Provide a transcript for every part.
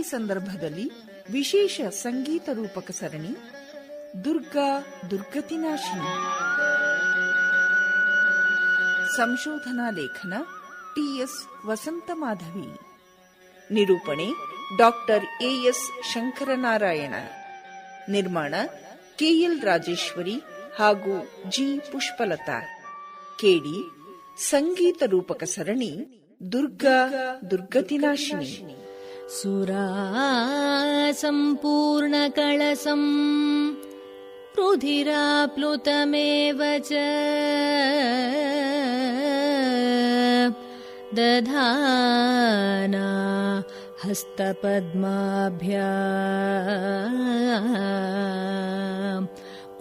ನವರಾತ್ರಿ ಸಂದರ್ಭದಲ್ಲಿ ವಿಶೇಷ ಸಂಗೀತ ರೂಪಕ ಸರಣಿ, ದುರ್ಗಾ ದುರ್ಗತಿನಾಶಿನಿ. ಸಂಶೋಧನಾ ಲೇಖನ ಟಿಎಸ್ ವಸಂತ ಮಾಧವಿ ನಿರೂಪಣೆ ಡಾಕ್ಟರ್ ಎಎಸ್ ಶಂಕರನಾರಾಯಣ. ನಿರ್ಮಾಣ ಕೆಎಲ್ ರಾಜೇಶ್ವರಿ ಹಾಗೂ ಜಿ ಪುಷ್ಪಲತಾ. ಕೆಡಿ ಸಂಗೀತ ರೂಪಕ ಸರಣಿ, ದುರ್ಗಾ ದುರ್ಗತಿನಾಶಿನಿ. सुरा सम्पूर्णकळसम् रुधिराप्लुतमेव च दधाना हस्तपद्माभ्या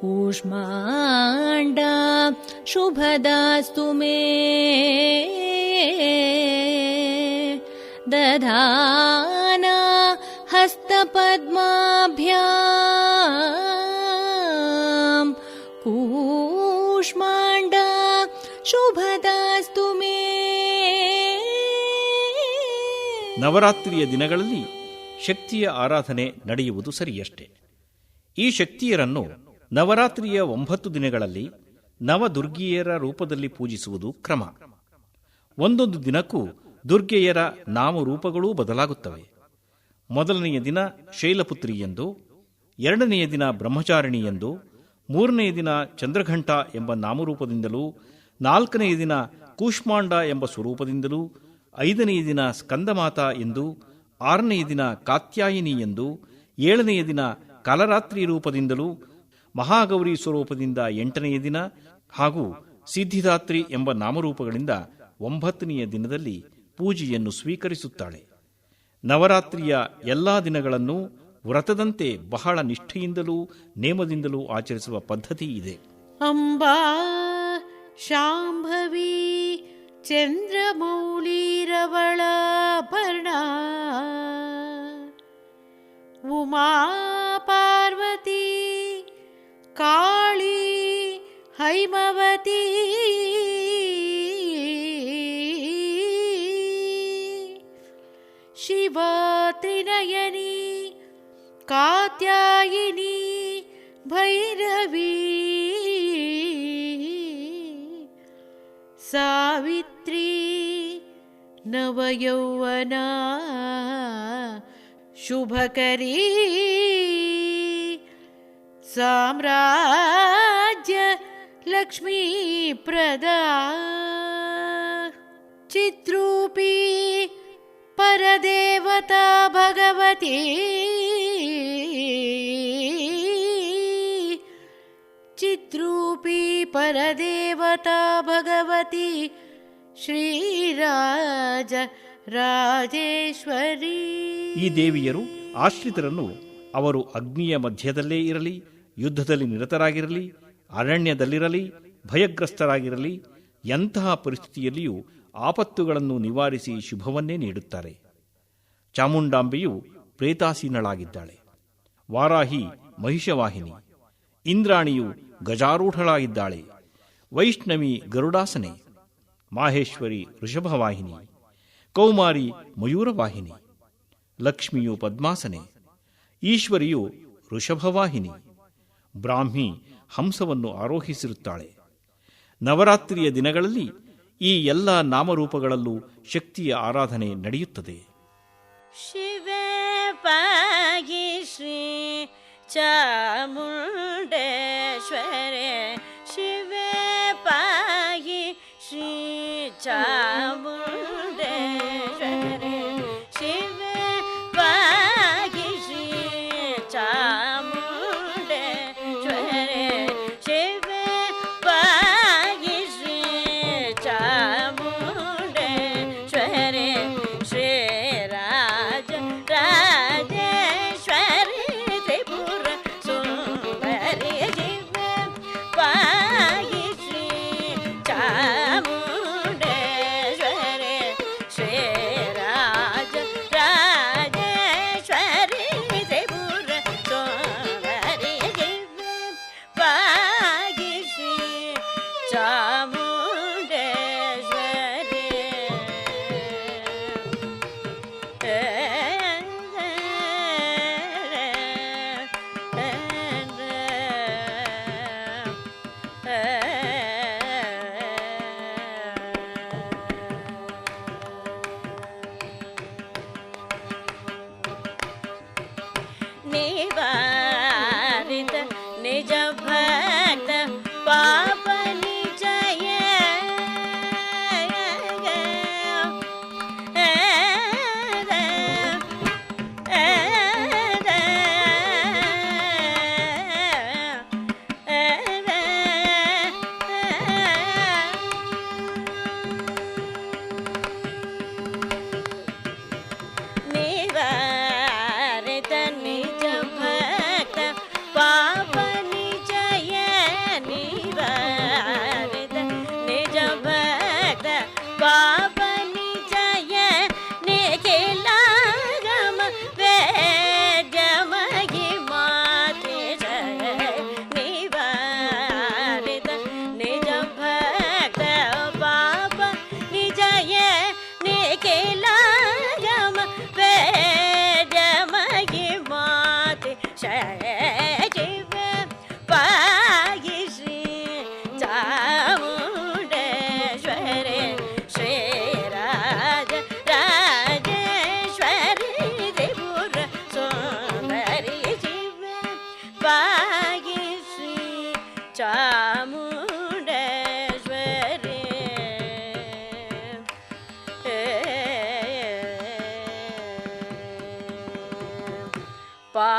कूष्माण्डा शुभदास्तु मे दधाना हस्तपद्माभ्याम् कूष्माण्डा शुभदास्तु मे ನವರಾತ್ರಿಯ ದಿನಗಳಲ್ಲಿ ಶಕ್ತಿಯ ಆರಾಧನೆ ನಡೆಯುವುದು ಸರಿಯಷ್ಟೇ ಈ ಶಕ್ತಿಯರನ್ನು ನವರಾತ್ರಿಯ ಒಂಬತ್ತು ದಿನಗಳಲ್ಲಿ ನವದುರ್ಗಿಯರ ರೂಪದಲ್ಲಿ ಪೂಜಿಸುವುದು ಕ್ರಮ ಒಂದೊಂದು ದಿನಕ್ಕೂ ದುರ್ಗೆಯರ ನಾಮರೂಪಗಳೂ ಬದಲಾಗುತ್ತವೆ. ಮೊದಲನೆಯ ದಿನ ಶೈಲಪುತ್ರಿ ಎಂದು, ಎರಡನೆಯ ದಿನ ಬ್ರಹ್ಮಚಾರಿಣಿ ಎಂದು, ಮೂರನೆಯ ದಿನ ಚಂದ್ರಘಂಟ ಎಂಬ ನಾಮರೂಪದಿಂದಲೂ, ನಾಲ್ಕನೆಯ ದಿನ ಕೂಷ್ಮಾಂಡ ಎಂಬ ಸ್ವರೂಪದಿಂದಲೂ, ಐದನೆಯ ದಿನ ಸ್ಕಂದಮಾತ ಎಂದು, ಆರನೆಯ ದಿನ ಕಾತ್ಯಾಯಿನಿ ಎಂದು, ಏಳನೆಯ ದಿನ ಕಲರಾತ್ರಿ ರೂಪದಿಂದಲೂ, ಮಹಾಗೌರಿ ಸ್ವರೂಪದಿಂದ ಎಂಟನೆಯ ದಿನ ಹಾಗೂ ಸಿದ್ಧಿದಾತ್ರಿ ಎಂಬ ನಾಮರೂಪಗಳಿಂದ ಒಂಬತ್ತನೆಯ ದಿನದಲ್ಲಿ ಪೂಜೆಯನ್ನು ಸ್ವೀಕರಿಸುತ್ತಾಳೆ. ನವರಾತ್ರಿಯ ಎಲ್ಲ ದಿನಗಳನ್ನು ವ್ರತದಂತೆ ಬಹಳ ನಿಷ್ಠೆಯಿಂದಲೂ ನೇಮದಿಂದಲೂ ಆಚರಿಸುವ ಪದ್ಧತಿ ಇದೆ. ಅಂಬಾ, ಶಾಂಭವಿ, ಚಂದ್ರಮೌಳಿರವಳ ಭರಣ. ಉಮಾ ಪಾರ್ವತಿ, ಕಾಳಿ ಹೈಮವತಿ. त्रिनयनी कात्यायिनी भैरवी। सावित्री नवयौवना शुभकरी साम्राज्य लक्ष्मीप्रदा चित्रूपी परदेवता भगवती चिद्रूपी परदेवता भगवती श्रीराज राजेश्वरी ಈ ದೇವಿಯರು ಆಶ್ರಿತರನ್ನು ಅವರು ಅಗ್ನಿಯ ಮಧ್ಯದಲ್ಲೇ ಇರಲಿ ಯುದ್ಧದಲ್ಲಿ ನಿರತರಾಗಿರಲಿ ಅರಣ್ಯದಲ್ಲಿರಲಿ ಭಯಗ್ರಸ್ತರಾಗಿರಲಿ ಎಂತಹ ಪರಿಸ್ಥಿತಿಯಲ್ಲಿಯೂ ಆಪತ್ತುಗಳನ್ನು ನಿವಾರಿಸಿ ಶುಭವನ್ನೇ ನೀಡುತ್ತಾರೆ ಚಾಮುಂಡಾಂಬೆಯು ಪ್ರೇತಾಸೀನಳಾಗಿದ್ದಾಳೆ. ವಾರಾಹಿ ಮಹಿಷವಾಹಿನಿ. ಇಂದ್ರಾಣಿಯು ಗಜಾರೂಢಳಾಗಿದ್ದಾಳೆ. ವೈಷ್ಣವಿ ಗರುಡಾಸನೆ. ಮಾಹೇಶ್ವರಿ ಋಷಭವಾಹಿನಿ. ಕೌಮಾರಿ ಮಯೂರವಾಹಿನಿ. ಲಕ್ಷ್ಮಿಯು ಪದ್ಮಾಸನೆ. ಈಶ್ವರಿಯು ಋಷಭವಾಹಿನಿ. ಬ್ರಾಹ್ಮಿ ಹಂಸವನ್ನು ಆರೋಹಿಸಿರುತ್ತಾಳೆ. ನವರಾತ್ರಿಯ ದಿನಗಳಲ್ಲಿ ಈ ಎಲ್ಲ ನಾಮರೂಪಗಳಲ್ಲೂ ಶಕ್ತಿಯ ಆರಾಧನೆ ನಡೆಯುತ್ತದೆ. शिवे पागि श्री चामुण्डेश्वरे शिवे पागि श्री हम्म। चामुण्ड time.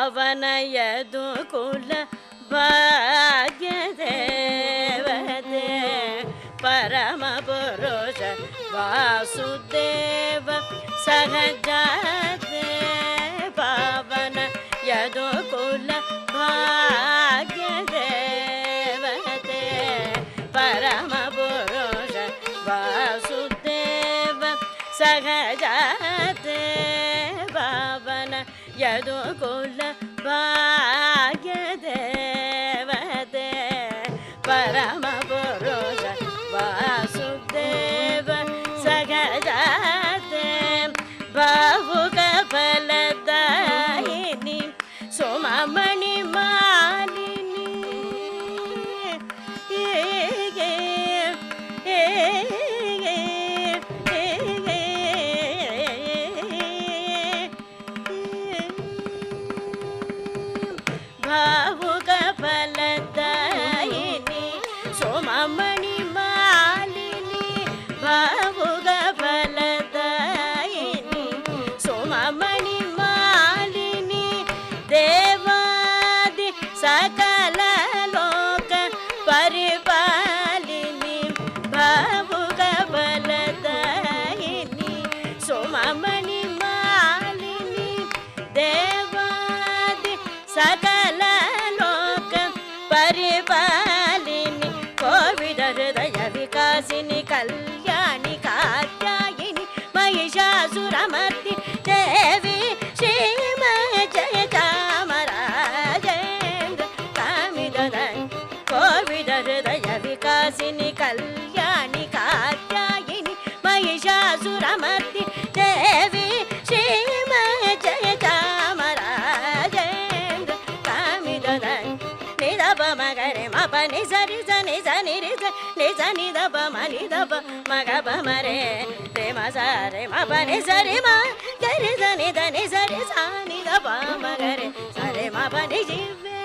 ಪಾವನಯದು ಕುಲ ಭಾಗ್ಯ ದೇವತೆ ಪರಮ ಪುರುಷ ವಾಸುದೇವ ಸಹಜಾತೆ ಪಾವನ ಯದು ಕುಲ ಭಾಗ್ಯ ロ热ャスバ。mama ಮ ನಿ ದಪ ಮಗ ಪ ಮರೆ ರೇ ಮ ಸ ರೇ ಮ ಪ ನಿ ಸರಿ ಮ ಗರಿ ಸ ನಿ ದ ನಿ ಸರಿ ಸ ನಿ ದಪ ಮಗರೆ ಸ ರೇ ಮ ಪ ನಿ ಶಿವೆ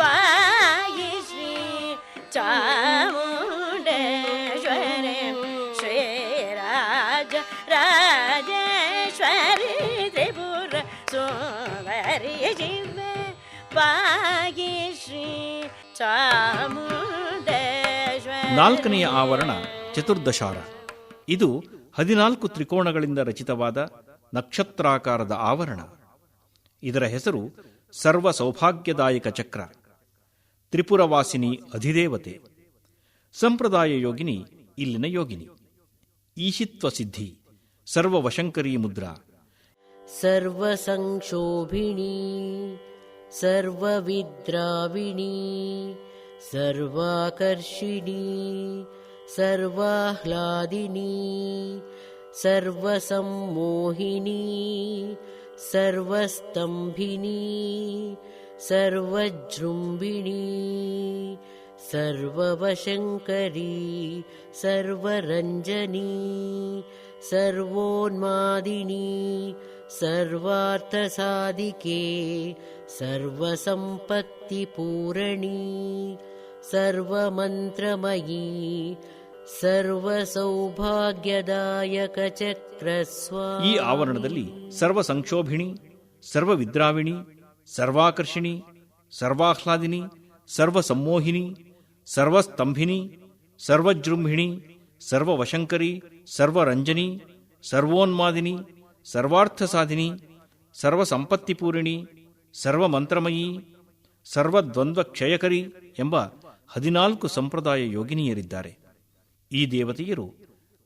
ಪಾಯಿ ಶ್ರೀ ಚಾಮುಂಡೇಶ್ವರಿ ಶ್ರೀರಾಜ ರಾಜೇಶ್ವರಿ ತ್ರಿಪುರ ಸುಂದರಿ ಶಿವೆ ಪಾಗಿ ಶ್ರೀ ಚಾಮುಂಡೇಶ್ವರಿ ನಾಲ್ಕನೆಯ ಆವರಣ ಚತುರ್ದಶಾರ. ಇದು ಹದಿನಾಲ್ಕು ತ್ರಿಕೋಣಗಳಿಂದ ರಚಿತವಾದ ನಕ್ಷತ್ರಾಕಾರದ ಆವರಣ. ಇದರ ಹೆಸರು ಸರ್ವ ಸೌಭಾಗ್ಯದಾಯಕ ಚಕ್ರ. ತ್ರಿಪುರವಾಸಿನಿ ಅಧಿದೇವತೆ. ಸಂಪ್ರದಾಯ ಯೋಗಿನಿ ಇಲ್ಲಿನ ಯೋಗಿನಿ. ಈಶಿತ್ವ ಸಿದ್ಧಿ, ಸರ್ವವಶಂಕರಿ ಮುದ್ರಾ. ಸರ್ವ ಸರ್ವವಿದ್ರಾವಿಣಿ, ಸರ್ವಾಕರ್ಷಿಣಿ सर्वाह्लादिनी सर्वसम्मोहिनी सर्वस्तम्भिनी सर्वजृम्भिणी सर्ववशङ्करी सर्वरञ्जनी सर्वोन्मादिनी सर्वार्थसाधिके सर्वसम्पत्तिपूरणि सर्वमन्त्रमयी सर्वसौभाग्यदायकचक्रस्वा ಈ ಆವರಣದಲ್ಲಿ ಸರ್ವ ಸಂಕ್ಷೋಭಿಣಿ ಸರ್ವ ವಿದ್ರಾವಿಣಿ ಸರ್ವಾಕರ್ಷಿಣಿ ಸರ್ವಾಹ್ಲಾದಿನಿ ಸರ್ವ ಸಮ್ಮೋಹಿನಿ ಸರ್ವಸ್ತಂಭಿನಿ ಸರ್ವಜೃಂಭಿಣಿ ಸರ್ವವಶಂಕರಿ ಸರ್ವರಂಜನಿ ಸರ್ವೋನ್ಮಾದಿನಿ ಸರ್ವಾರ್ಥಸಾಧಿನಿ ಸರ್ವಸಂಪತ್ತಿಪೂರಿಣಿ ಸರ್ವಮಂತ್ರಮಯೀ ಸರ್ವದ್ವಂದ್ವ ಕ್ಷಯಕರಿ ಎಂಬ ಹದಿನಾಲ್ಕು ಸಂಪ್ರದಾಯ ಯೋಗಿನಿಯರಿದ್ದಾರೆ. ಈ ದೇವತೆಯರು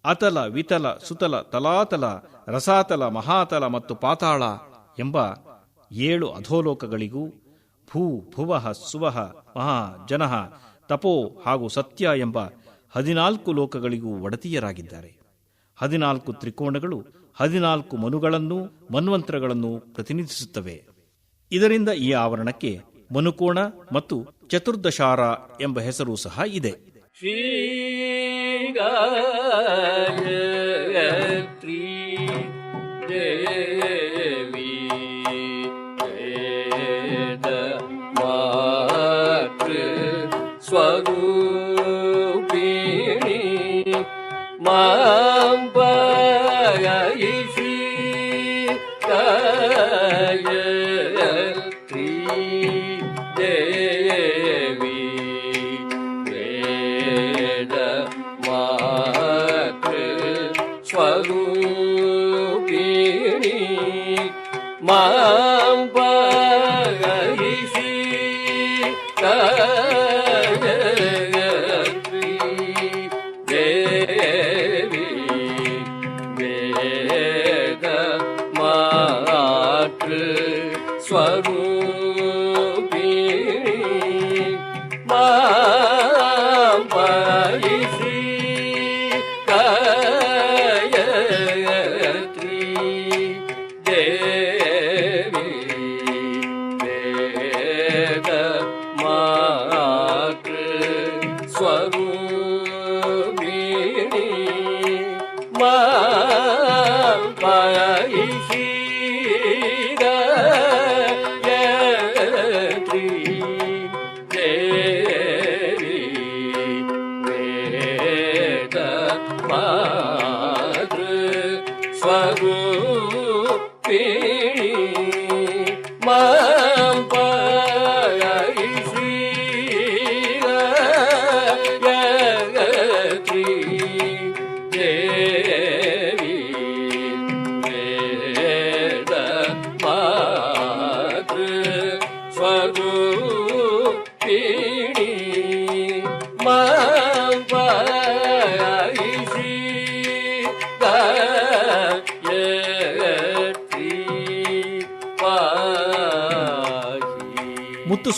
ಅತಲ, ವಿತಲ, ಸುತಲ, ತಲಾತಲ, ರಸಾತಲ, ಮಹಾತಲ ಮತ್ತು ಪಾತಾಳ ಎಂಬ ಏಳು ಅಧೋಲೋಕಗಳಿಗೂ ಭೂ, ಭುವಃ ಸುವಹ ಮಹಾ, ಜನಃ, ತಪೋ ಹಾಗೂ ಸತ್ಯ ಎಂಬ ಹದಿನಾಲ್ಕು ಲೋಕಗಳಿಗೂ ಒಡತಿಯರಾಗಿದ್ದಾರೆ. ಹದಿನಾಲ್ಕು ತ್ರಿಕೋಣಗಳು ಹದಿನಾಲ್ಕು ಮನುಗಳನ್ನೂ ಮನ್ವಂತ್ರಗಳನ್ನು ಪ್ರತಿನಿಧಿಸುತ್ತವೆ. ಇದರಿಂದ ಈ ಆವರಣಕ್ಕೆ ಮನುಕೋಣ ಮತ್ತು ಚತುರ್ದಶಾರ ಎಂಬ ಹೆಸರು ಸಹ ಇದೆ. ಸ್ವರೂಪಿಣಿ ಮಾಂ Hari Sri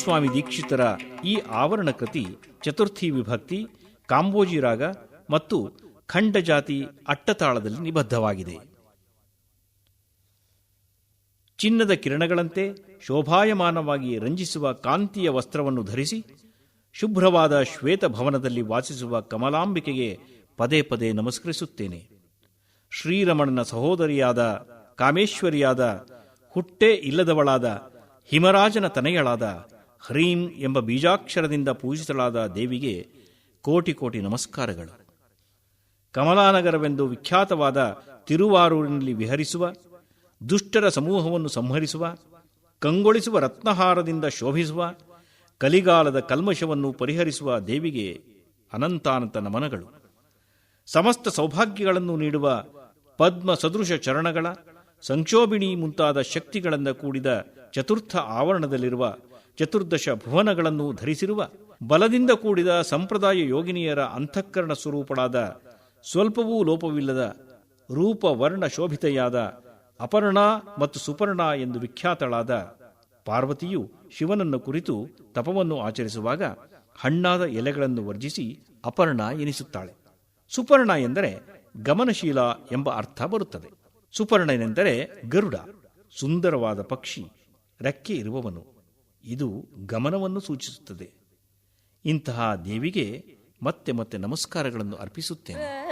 ಮುತ್ತುಸ್ವಾಮಿ ದೀಕ್ಷಿತರ ಈ ಆವರಣ ಕೃತಿ ಚತುರ್ಥಿ ವಿಭಕ್ತಿ, ಕಾಂಬೋಜಿ ರಾಗ ಮತ್ತು ಖಂಡಜಾತಿ ಅಟ್ಟತಾಳದಲ್ಲಿ ನಿಬದ್ಧವಾಗಿದೆ. ಚಿನ್ನದ ಕಿರಣಗಳಂತೆ ಶೋಭಾಯಮಾನವಾಗಿ ರಂಜಿಸುವ ಕಾಂತಿಯ ವಸ್ತ್ರವನ್ನು ಧರಿಸಿ, ಶುಭ್ರವಾದ ಶ್ವೇತ ಭವನದಲ್ಲಿ ವಾಸಿಸುವ ಕಮಲಾಂಬಿಕೆಗೆ ಪದೇ ಪದೇ ನಮಸ್ಕರಿಸುತ್ತೇನೆ. ಶ್ರೀರಮಣನ ಸಹೋದರಿಯಾದ ಕಾಮೇಶ್ವರಿಯಾದ ಹುಟ್ಟೆ ಇಲ್ಲದವಳಾದ ಹಿಮರಾಜನ ತನೆಯಳಾದ ಹ್ರೀಂ ಎಂಬ ಬೀಜಾಕ್ಷರದಿಂದ ಪೂಜಿಸಲಾದ ದೇವಿಗೆ ಕೋಟಿ ಕೋಟಿ ನಮಸ್ಕಾರಗಳು. ಕಮಲಾನಗರವೆಂದು ವಿಖ್ಯಾತವಾದ ತಿರುವಾರೂರಿನಲ್ಲಿ ವಿಹರಿಸುವ, ದುಷ್ಟರ ಸಮೂಹವನ್ನು ಸಂಹರಿಸುವ, ಕಂಗೊಳಿಸುವ ರತ್ನಹಾರದಿಂದ ಶೋಭಿಸುವ, ಕಲಿಗಾಲದ ಕಲ್ಮಶವನ್ನು ಪರಿಹರಿಸುವ ದೇವಿಗೆ ಅನಂತಾನಂತ ನಮನಗಳು. ಸಮಸ್ತ ಸೌಭಾಗ್ಯಗಳನ್ನು ನೀಡುವ ಪದ್ಮ ಸದೃಶ ಚರಣಗಳ, ಸಂಕ್ಷೋಭಿಣಿ ಮುಂತಾದ ಶಕ್ತಿಗಳಿಂದ ಕೂಡಿದ ಚತುರ್ಥ ಆವರಣದಲ್ಲಿರುವ ಚತುರ್ದಶ ಭುವನಗಳನ್ನು ಧರಿಸಿರುವ, ಬಲದಿಂದ ಕೂಡಿದ ಸಂಪ್ರದಾಯ ಯೋಗಿನಿಯರ ಅಂತಃಕರಣ ಸ್ವರೂಪಳಾದ, ಸ್ವಲ್ಪವೂ ಲೋಪವಿಲ್ಲದ, ರೂಪ ವರ್ಣ ಶೋಭಿತೆಯಾದ, ಅಪರ್ಣ ಮತ್ತು ಸುಪರ್ಣ ಎಂದು ವಿಖ್ಯಾತಳಾದ ಪಾರ್ವತಿಯು ಶಿವನನ್ನು ಕುರಿತು ತಪವನ್ನು ಆಚರಿಸುವಾಗ ಹಣ್ಣಾದ ಎಲೆಗಳನ್ನು ವರ್ಜಿಸಿ ಅಪರ್ಣ ಎನಿಸುತ್ತಾಳೆ. ಸುಪರ್ಣ ಎಂದರೆ ಗಮನಶೀಲ ಎಂಬ ಅರ್ಥ ಬರುತ್ತದೆ. ಸುಪರ್ಣನೆಂದರೆ ಗರುಡ, ಸುಂದರವಾದ ಪಕ್ಷಿ, ರೆಕ್ಕೆ ಇರುವವನು. ಇದು ಗಮನವನ್ನು ಸೂಚಿಸುತ್ತದೆ. ಇಂತಹ ದೇವಿಗೆ ಮತ್ತೆ ಮತ್ತೆ ನಮಸ್ಕಾರಗಳನ್ನು ಅರ್ಪಿಸುತ್ತೇನೆ.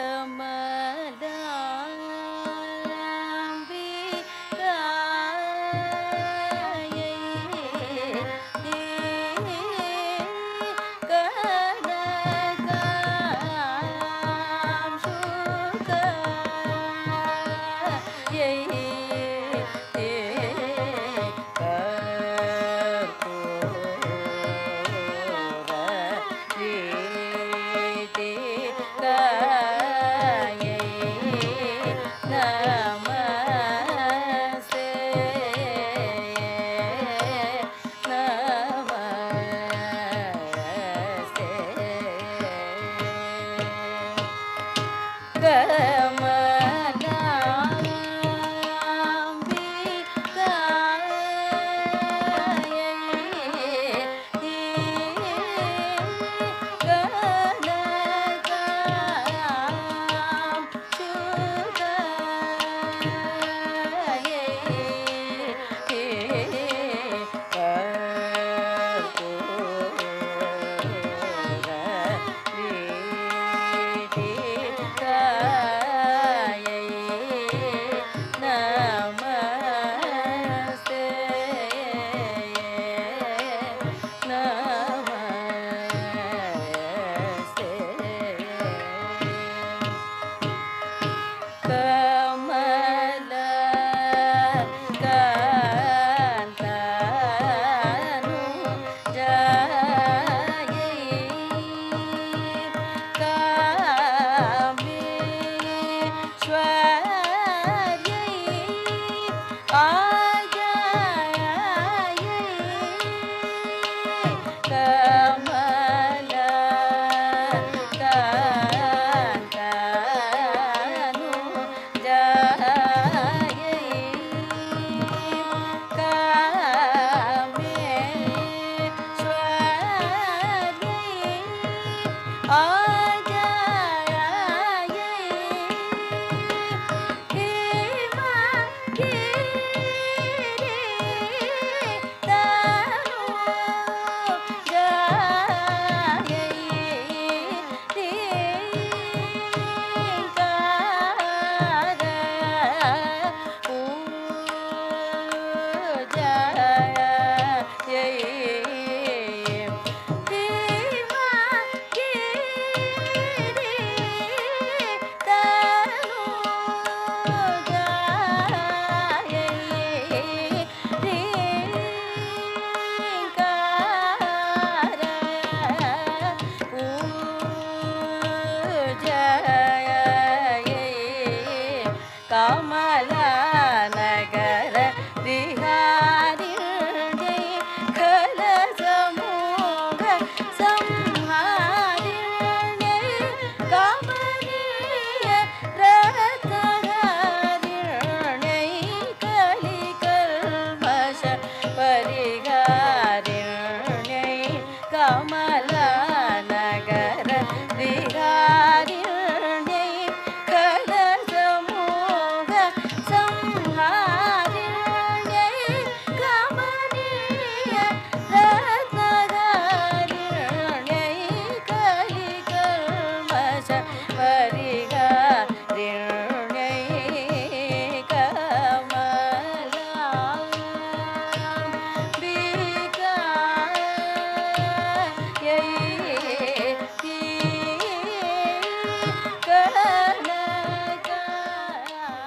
耶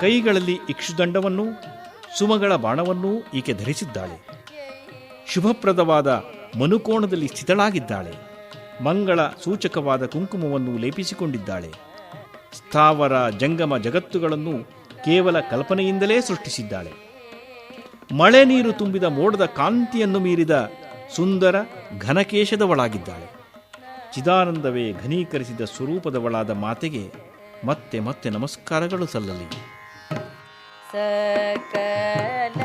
ಕೈಗಳಲ್ಲಿ ಇಕ್ಷುದಂಡವನ್ನೂ ಸುಮಗಳ ಬಾಣವನ್ನೂ ಈಕೆ ಧರಿಸಿದ್ದಾಳೆ. ಶುಭಪ್ರದವಾದ ಮನುಕೋಣದಲ್ಲಿ ಸ್ಥಿತಳಾಗಿದ್ದಾಳೆ. ಮಂಗಳ ಸೂಚಕವಾದ ಕುಂಕುಮವನ್ನು ಲೇಪಿಸಿಕೊಂಡಿದ್ದಾಳೆ. ಸ್ಥಾವರ ಜಂಗಮ ಜಗತ್ತುಗಳನ್ನು ಕೇವಲ ಕಲ್ಪನೆಯಿಂದಲೇ ಸೃಷ್ಟಿಸಿದ್ದಾಳೆ. ಮಳೆ ನೀರು ತುಂಬಿದ ಮೋಡದ ಕಾಂತಿಯನ್ನು ಮೀರಿದ ಸುಂದರ ಘನಕೇಶದವಳಾಗಿದ್ದಾಳೆ. ಚಿದಾನಂದವೇ ಘನೀಕರಿಸಿದ ಸ್ವರೂಪದವಳಾದ ಮಾತೆಗೆ ಮತ್ತೆ ಮತ್ತೆ ನಮಸ್ಕಾರಗಳು ಸಲ್ಲಲಿ. சகல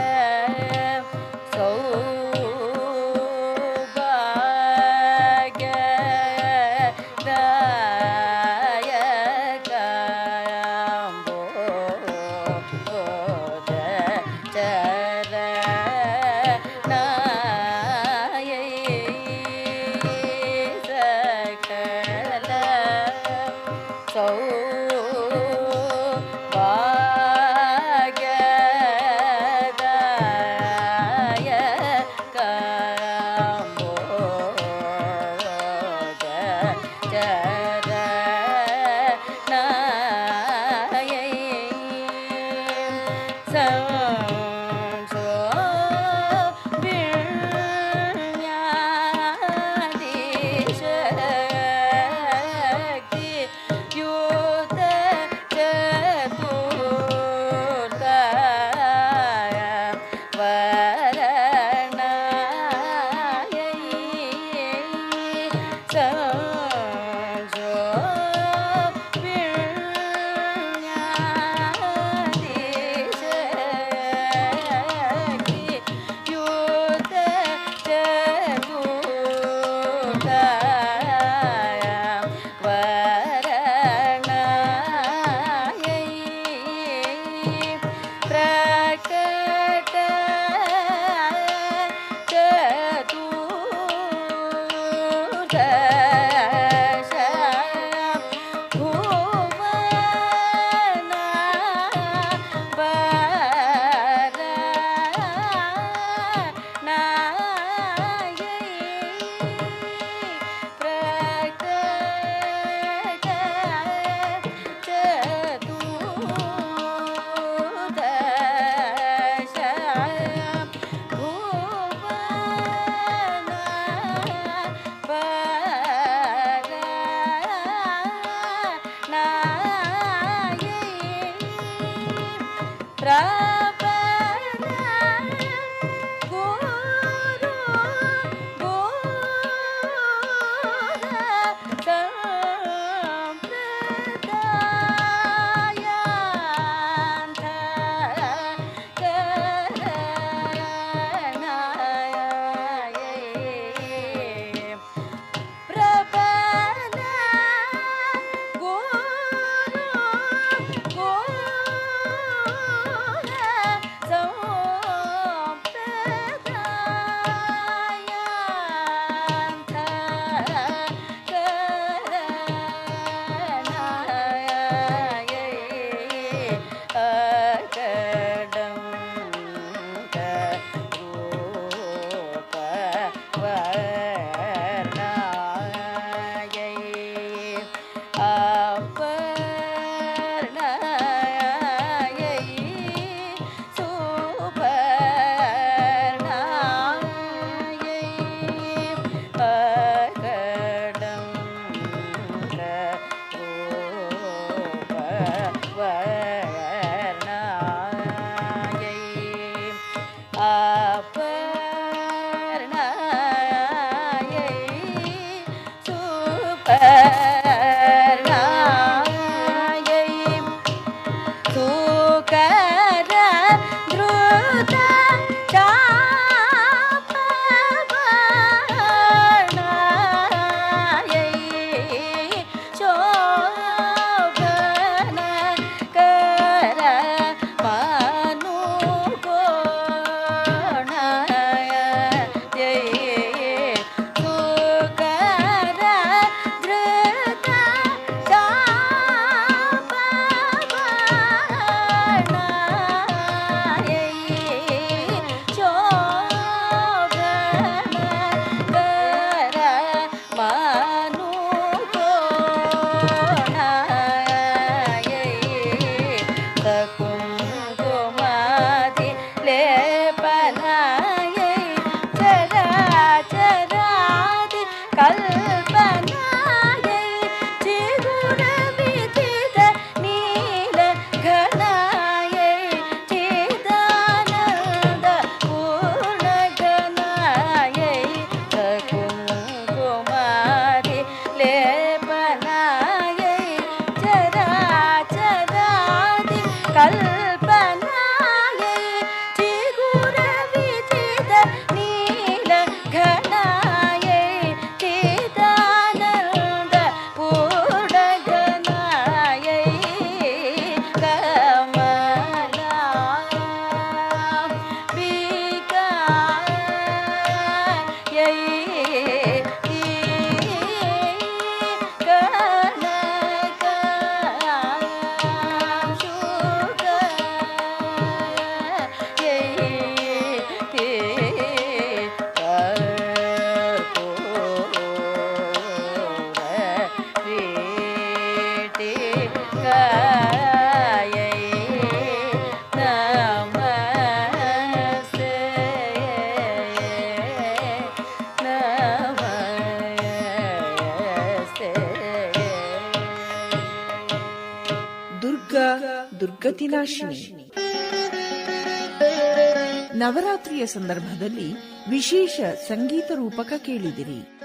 ನವರಾತ್ರಿಯ ಸಂದರ್ಭದಲ್ಲಿ ವಿಶೇಷ ಸಂಗೀತ ರೂಪಕ ಕೇಳಿದಿರಿ.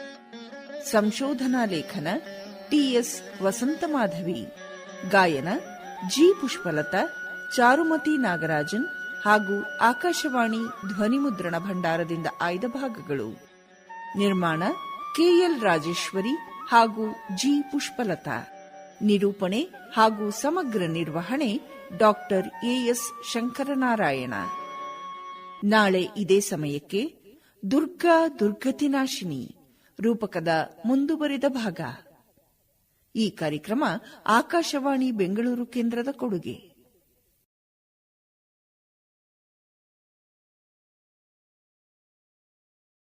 ಸಂಶೋಧನಾ ಲೇಖನ ಟಿಎಸ್ ವಸಂತಮಾಧವಿ. ಗಾಯನ ಜಿ. ಪುಷ್ಪಲತಾ, ಚಾರುಮತಿ ನಾಗರಾಜನ್ ಹಾಗೂ ಆಕಾಶವಾಣಿ ಧ್ವನಿಮುದ್ರಣ ಭಂಡಾರದಿಂದ ಆಯ್ದ ಭಾಗಗಳು. ನಿರ್ಮಾಣ ಕೆಎಲ್ ರಾಜೇಶ್ವರಿ ಹಾಗೂ ಜಿ. ಪುಷ್ಪಲತಾ. ನಿರೂಪಣೆ ಹಾಗೂ ಸಮಗ್ರ ನಿರ್ವಹಣೆ ಡಾಕ್ಟರ್ ಎಎಸ್ ಶಂಕರನಾರಾಯಣ. ನಾಳೆ ಇದೇ ಸಮಯಕ್ಕೆ ದುರ್ಗಾ ದುರ್ಗತಿನಾಶಿನಿ ರೂಪಕದ ಮುಂದುವರಿದ ಭಾಗ. ಈ ಕಾರ್ಯಕ್ರಮ ಆಕಾಶವಾಣಿ ಬೆಂಗಳೂರು ಕೇಂದ್ರದ ಕೊಡುಗೆ.